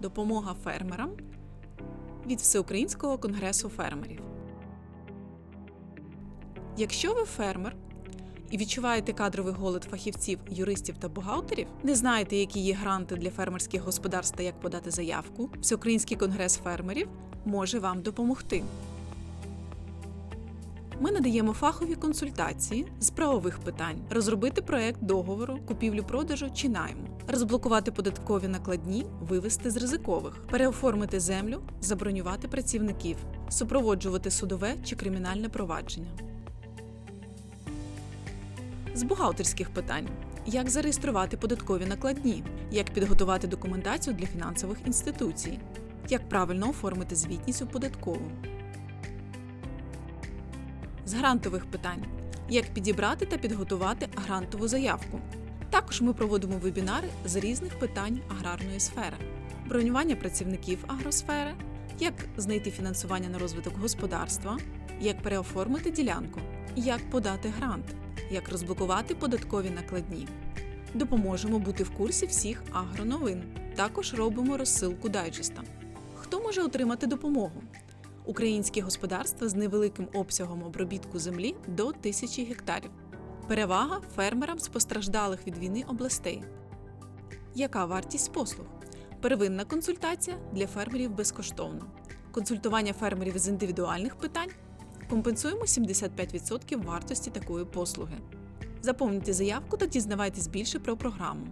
Допомога фермерам від Всеукраїнського конгресу фермерів. Якщо ви фермер і відчуваєте кадровий голод фахівців, юристів та бухгалтерів, не знаєте, які є гранти для фермерських господарств та як подати заявку, Всеукраїнський конгрес фермерів може вам допомогти. Ми надаємо фахові консультації з правових питань, розробити проект договору, купівлю-продажу чи найму, розблокувати податкові накладні, вивести з ризикових, переоформити землю, забронювати працівників, супроводжувати судове чи кримінальне провадження. З бухгалтерських питань: як зареєструвати податкові накладні, як підготувати документацію для фінансових інституцій, як правильно оформити звітність у податкову. З грантових питань: як підібрати та підготувати грантову заявку. Також ми проводимо вебінари з різних питань аграрної сфери: бронювання працівників агросфери, як знайти фінансування на розвиток господарства, як переоформити ділянку, як подати грант, як розблокувати податкові накладні. Допоможемо бути в курсі всіх агроновин. Також робимо розсилку дайджеста. Хто може отримати допомогу? Українські господарства з невеликим обсягом обробітку землі до 1000 гектарів. Перевага фермерам з постраждалих від війни областей. Яка вартість послуг? Первинна консультація для фермерів безкоштовно. Консультування фермерів з індивідуальних питань компенсуємо 75% вартості такої послуги. Заповнюйте заявку та дізнавайтесь більше про програму.